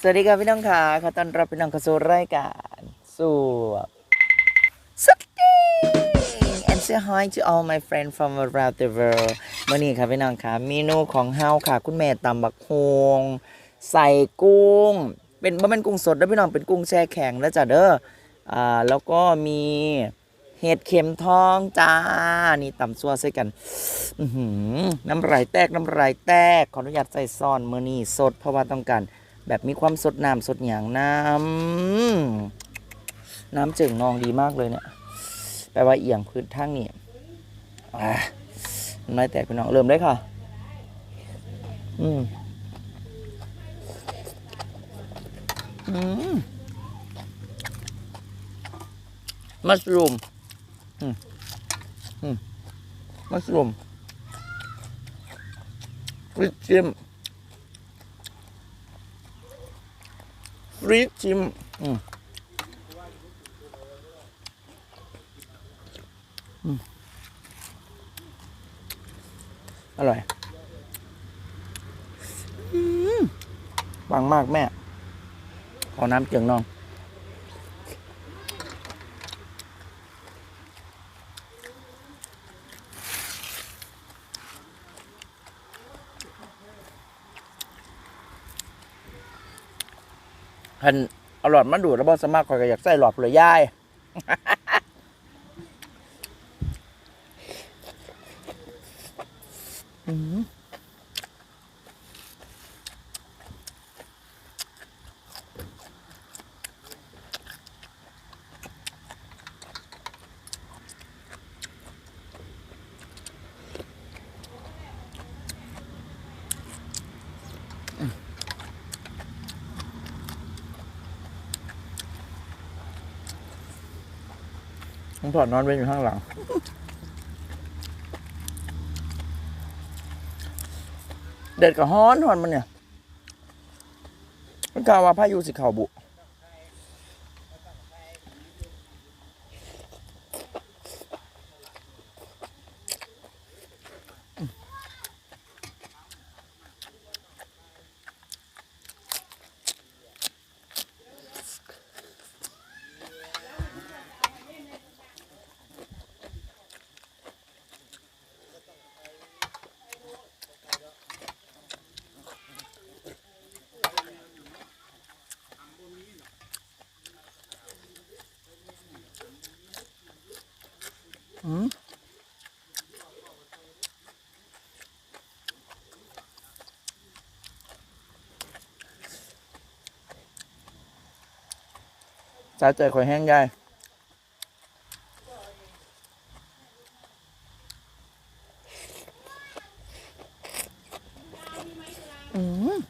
สวัสดีครับพี่น้องค่ะขอต้อนรับพี่น้องเข้าสู่รายการสู่สตี and say hi to all my friends from around the world มื่อนี้ครับพี่น้องค่ะเมนูของเฮาค่ะ คุณแม่ตำบักฮวงใส่กุ้ง เป็นบ่เป็นกุ้งสดนะพี่น้องเป็นกุ้งแช่แข็งแล้วจ้ะเด้ออ่าแล้วก็มีเห็ดเข็มทองจ้า นี่ตำซัวใส่กันน้ำลายแตกน้ำลายแตกขออนุญาตใส่ซ่อนเมื่อนี่สดเพราะว่าต้องการ แบบมีความสดน้ำสดอย่างน้ำน้ำเจิ่งนองดีมากเลยเนี่ยแปลว่าเอียงพื้นทั้งนี่อะน้ำลายแตกไปน้องเริ่มเลยค่ะ อืมอืมมัสรูมอืมอืมมัสรูมริจิม รีชิมอร่อยปังมากแม่ ขอน้ำเจียงน้อง คันเอาหลอดมาดูดแล้วบอสมากคอยก็อยากใส่หลอดเลยย่ ผมถอดนอนเว้นอยู่ข้างหลัง เด็ดกับฮ้อนหอนมันเนี่ยมันกล่าวว่าพายุสิเข่าบุ สาใจคอยแห้งยายอืม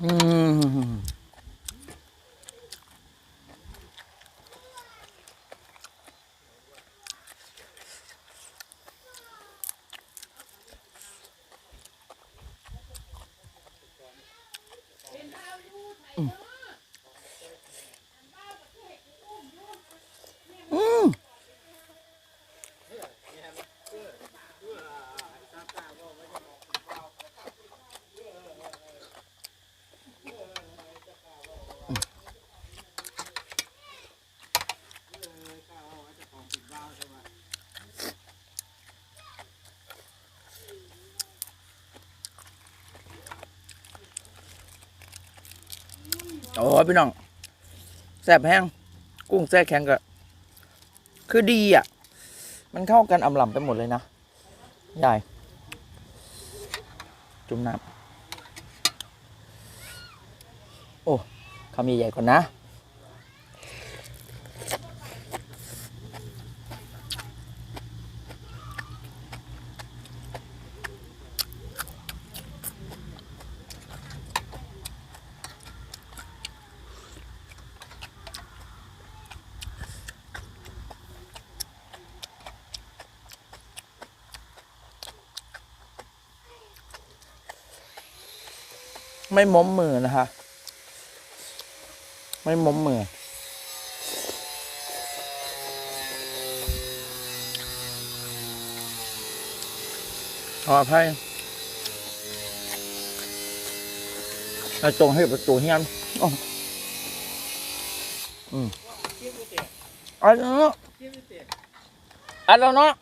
อื โอ้พี่น้องแซ่บแห้งกุ้งแซ่แข็งก็คือดีอะ มันเข้ากันอ่ำลำไปหมดเลยนะใหญ่จุ่มน้ำโอ้คำใหญ่ๆก่อนนะ ไม่ม้มมือนะคะ ไม่ม้มมือ ขออภัยเราตรงให้ประตูเฮียนอืมอันนั้นเนาะอันแล้วเนาะ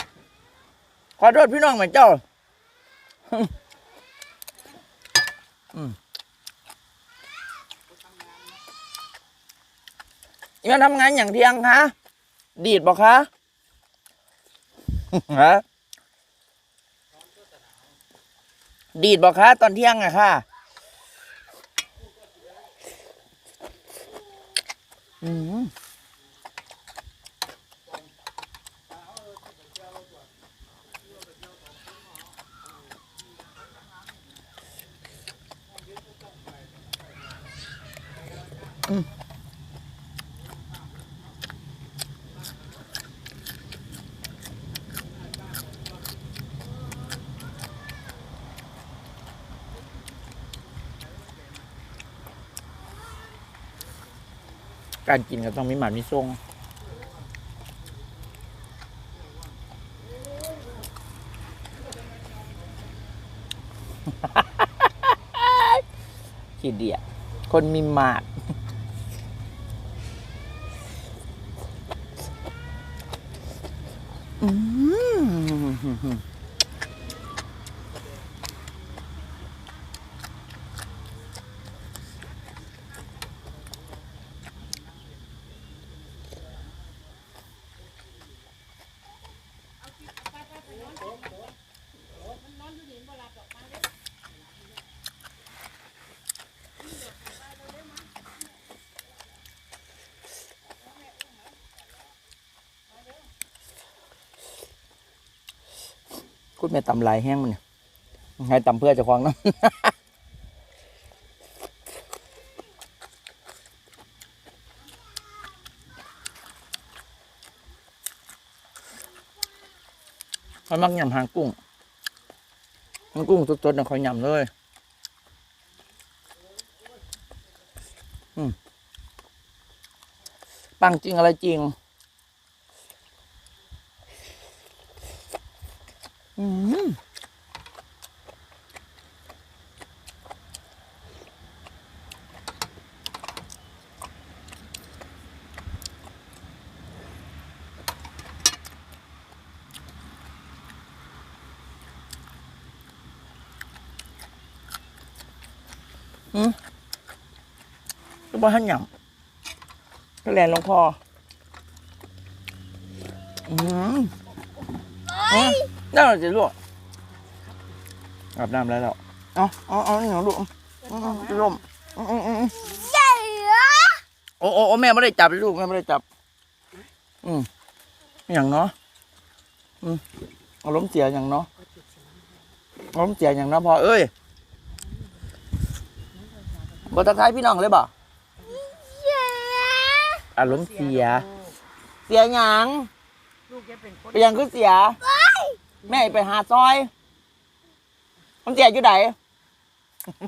ขอโทษพี่น้องเหมือนเจ้า ยังทำงานอย่างเที่ยงคะดีดบอกคะฮะดีดบอกคะตอนเที่ยงอะค่ะอืมอืม การกินก็ต้องมีหมันมีทรงขี้เดียคนมีหมาดอืม กูดแม่ตำลายแห้งมันเนี่ยให้ตำเพื่อจะควงนะเขามักยำหางกุ้งหางกุ้งสดๆนะคอยยำเลยปังจริงอะไรจริง อืมก็บอกให้หยำก็แลนลงคออืมอืมได้หรอจิลูกอาบน้ำแล้วแล้วเอาเอาเอานี่หนูลูกอืมอืมจะร่มอืมอืมอืมใหญ่เหรอโอ้โอ้โอ้แม่ไม่ได้จับเลยลูกแม่ไม่ได้จับ อืมอหย่างเนาะอืมอารมณ์เสียอย่างเนาะอารมณ์เสียอย่างเนาะพอเอ้ย บทักทายพี่น้องเลยบ่ใหญ่อารมณ์เสีย เสียหยังลูกจะเป็นคนไปหยังคือเสีย แม่ไปหาซอย มันเสียอยู่ไหน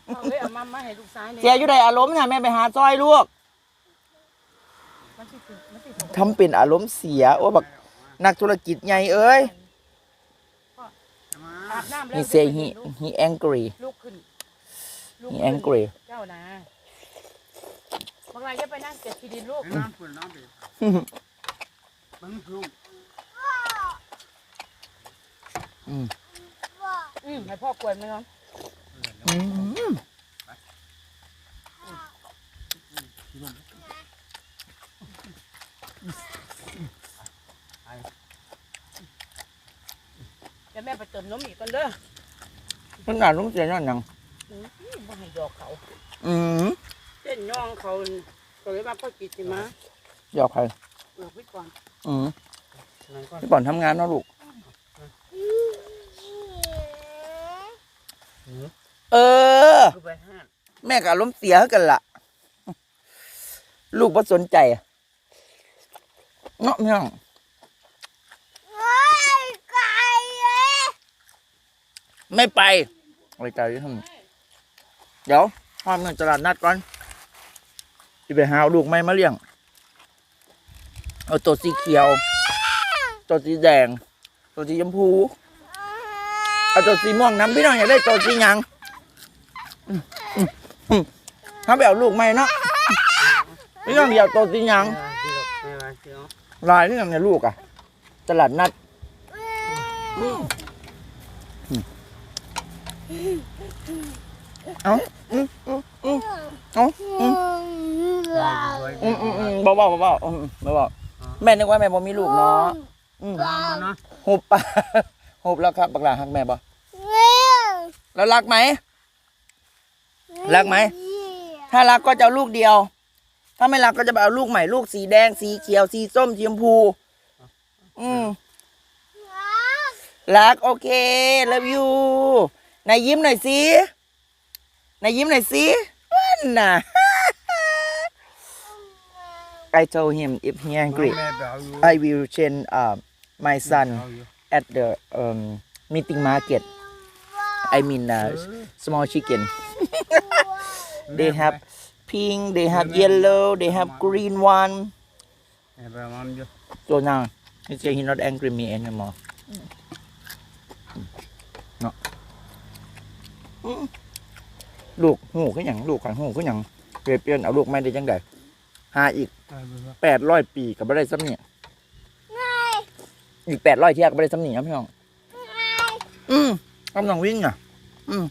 เอาเลยเอามามาให้ลูกซ้ายเสียอยู่ไหนอารมณ์น่ะแม่ไปหาซอยลูก มันสิถึงมันสิถึงทำเป็นอารมณ์เสีย โอ้บักนักธุรกิจใหญ่เอ้ยอาบน้ำแล้ว he say he he angry ลูกขึ้นลูก he ขึ้น angry เจ้านะบางรายจะไปนั่งเก็บที่ดินลูกน้ำฝุ่นน้ำดิมึงลุงอืมอืมให้พ่อกวนไหมน้องอืมเดี๋ยวแม่ไปเติมนมอีกกันเด้อมันน่ารุ้งเสียย้อนหยังอืม บ่ให้ดอกเขาอืมเส้นย่องเขาก็เลยว่าพ่อกิตติมาหยอกใครเปิดไว้ก่อนอืมนั่นก็พี่ป่อนทำงานเนาะลูก เออ คือไปห้าแม่กับอารมณ์เสียกันละลูกบ่สนใจอะเนาะพี่น้องเฮ้ยไก่เอ๊ะไม่ไปอะไรใจทำ เดี๋ยวพร้อมเงินตลาดนัดก่อนจะไปหาลูกไม้มาเลี้ยง เอาตัวสีเขียว ตัวสีแดง ตัวสีชมพู เอาตัวสีม่วงน้ำพี่น้องอยากได้ตัวสีหยังถ้าไปเอาลูกไม้เนาะพี่น้องอยากตัวสีหยังลายนี่ยังไงลูกอะ ตลาดนัด เอาอืมอืมอืมเอาอืมอืมอืมอืมเบาๆเบาๆอืมเบาแม่นึกว่าแม่บ่มีลูกเนาะอืมเนาะหุบปะหุบแล้วครับบักหลาฮักแม่บ่แล้วรักไหมรักไหม ถ้ารักก็จะเอาลูกเดียว ถ้าไม่รักก็จะไปเอาลูกใหม่ลูกสีแดงสีเขียวสีส้มสีชมพู อืมรักโอเค love you นายยิ้มหน่อยสิ นายยิ้มหน่อยสินั่นน่ะ I told him if he angry แม่ไปเอาอยู่ I will change uh, my son เอาอยู่ at the um, meeting market I mean uh, small chicken they have pink they have yellow they have green one แม่ไปเอามันอยู่ so now he say he not angry me anymore เนาะอืม ลูกหูก็อย่างลูกขันหูก็อย่างเปลี่ยนเปลี่ยนเอาลูกไม่ได้จังใดหาอีกไปไปไปแปดร้อยปีกับไม่ได้ซ้ำเนี่ยอีกแปดร้อยเที่ยกับไม่ได้ซ้ำเนี่ยครับพี่น้องอืมกำลังวิ่งอะ อืม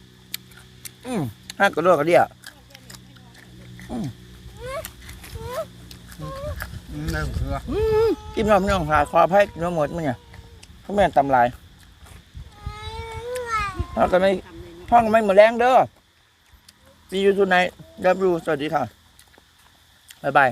อืมห้ากระโดดกระเดียอืมได้เผื่ออืมกินน้ำพี่น้องหาคอไพ่กินน้ำหมดมั้งเนี่ยเขาไม่นตำลายพ่อก็ไม่พ่อก็ไม่เหมือนแรงเด้อ See you tonight รับรู้สวัสดีค่ะ บ๊ายบาย